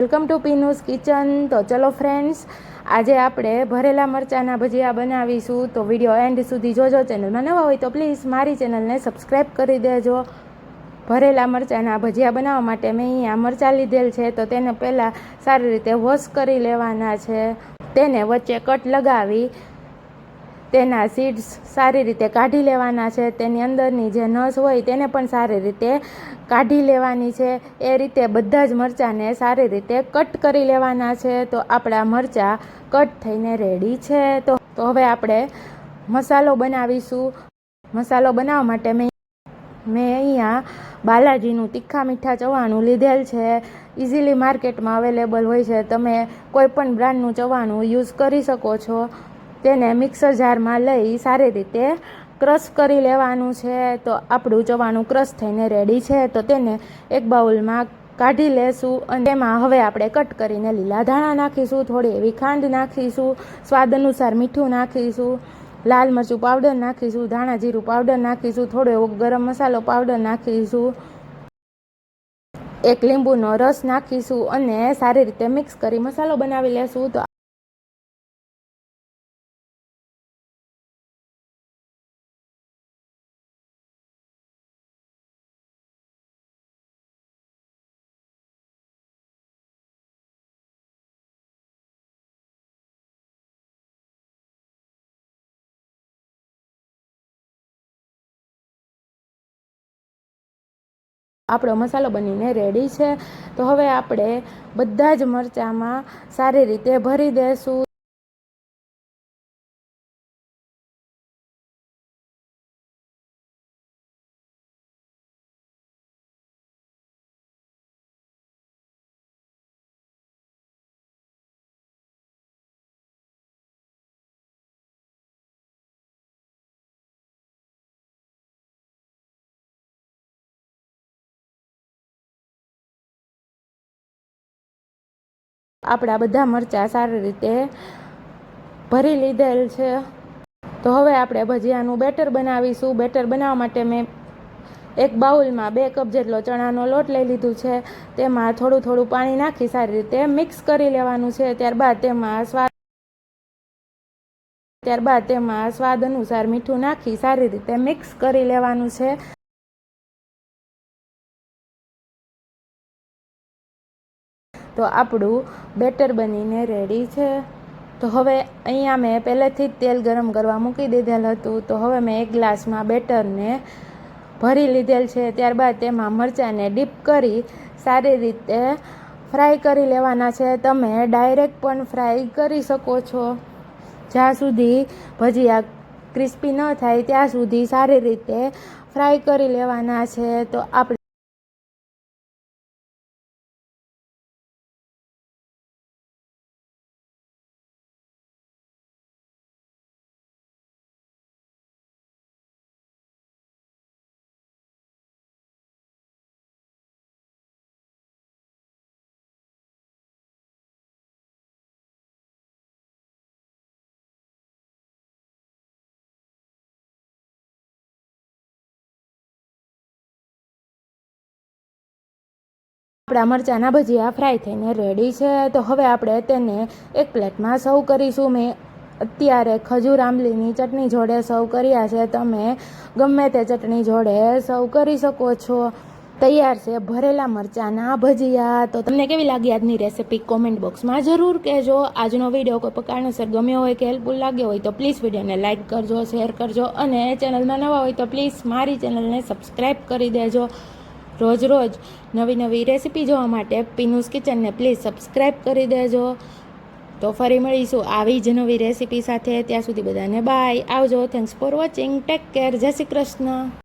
Welcome to પીનુસ kitchen. તો ચલો friends આજે આપણે ભરેલા મરચાંના ભજીયા બનાવીશું. તો વીડિયો એન્ડ સુધી જોજો ચેનલમાં નવા હોય તો પ્લીઝ મારી ચેનલને સબસ્ક્રાઈબ કરી દેજો. ભરેલા મરચાંના ભજીયા બનાવવા માટે મેં અહીંયા મરચાં લીધેલ છે, તો તેને પહેલાં સારી રીતે વોશ કરી લેવાના છે. તેને વચ્ચે કટ લગાવી તેના સીડ્સ સારી રીતે કાઢી લેવાના છે. તેની અંદરની જે નસ હોય તેને પણ સારી રીતે કાઢી લેવાની છે. એ રીતે બધા જ મરચાંને સારી રીતે કટ કરી લેવાના છે. તો આપણા મરચાં કટ થઈને રેડી છે. તો તો હવે આપણે મસાલો બનાવીશું. મસાલો બનાવવા માટે મેં મેં અહીંયા બાલાજીનું તીખા મીઠા ચવાણું લીધેલ છે. ઇઝીલી માર્કેટમાં અવેલેબલ હોય છે. તમે કોઈ પણ બ્રાન્ડનું ચવાણું યુઝ કરી શકો છો. તેને મિક્સર જારમાં લઈ સારી રીતે ક્રશ કરી લેવાનું છે. તો આપણું ચવાણું ક્રશ થઈને રેડી છે. તો તેને એક બાઉલમાં કાઢી લેશું અને તેમાં હવે આપણે કટ કરીને લીલા ધાણા નાખીશું, થોડી એવી ખાંડ નાખીશું, સ્વાદ અનુસાર મીઠું નાખીશું, લાલ મરચું પાવડર નાખીશું, ધાણા જીરું પાવડર નાખીશું, થોડો એવો ગરમ મસાલો પાવડર નાખીશું, એક લીંબુનો રસ નાખીશું અને સારી રીતે મિક્સ કરી મસાલો બનાવી લેશું. તો આપણો મસાલો બનીને રેડી છે. તો હવે આપણે બધા જ મરચાંમાં સારી રીતે ભરી દેશું. આપણા બધા મરચાં સારી રીતે ભરી લીધેલ છે. તો હવે આપણે ભજીયાનું બેટર બનાવીશું. બેટર બનાવવા માટે મેં એક બાઉલમાં બે કપ જેટલો ચણાનો લોટ લઈ લીધું છે. તેમાં થોડું થોડું પાણી નાખી સારી રીતે મિક્સ કરી લેવાનું છે. ત્યારબાદ તેમાં સ્વાદ ત્યારબાદ તેમાં સ્વાદ અનુસાર મીઠું નાખી સારી રીતે મિક્સ કરી લેવાનું છે. તો આપણું બેટર બનીને રેડી છે. તો હવે અહીંયા મેં પહેલેથી જ તેલ ગરમ કરવા મૂકી દીધેલ હતું. તો હવે મેં એક ગ્લાસમાં બેટરને ભરી લીધેલ છે. ત્યારબાદ તેમાં મરચાંને ડીપ કરી સારી રીતે ફ્રાય કરી લેવાના છે. તમે ડાયરેક્ટ પણ ફ્રાય કરી શકો છો. જ્યાં સુધી ભજીયા ક્રિસ્પી ન થાય, ત્યાં સુધી સારી રીતે ફ્રાય કરી લેવાના છે. તો આપણે આપણા મરચાંના ભજીયા ફ્રાય થઈને રેડી છે. તો હવે આપણે તેને એક પ્લેટમાં સર્વ કરીશું. મેં અત્યારે ખજૂર આંબલીની ચટણી જોડે સર્વ કર્યા છે. તમે ગમે તે ચટણી જોડે સર્વ કરી શકો છો. તૈયાર છે ભરેલા મરચાંના ભજીયા. તો તમને કેવી લાગી આજની રેસિપી કોમેન્ટ બોક્સમાં જરૂર કહેજો. આજનો વીડિયો કોઈ કારણસર ગમ્યો હોય કે હેલ્પફુલ લાગ્યો હોય તો પ્લીઝ વિડીયોને લાઇક કરજો શેર કરજો અને ચેનલમાં નવા હોય તો પ્લીઝ મારી ચેનલને સબસ્ક્રાઈબ કરી દેજો. રોજ રોજ નવી નવી રેસિપી જોવા માટે પીનુસ કિચનને પ્લીઝ સબસ્ક્રાઈબ કરી દેજો. તો ફરી મળીશું આવી જ નવી રેસિપી સાથે. ત્યાં સુધી બધાને બાય આવજો. Thanks for watching take care Jai Shri Krishna.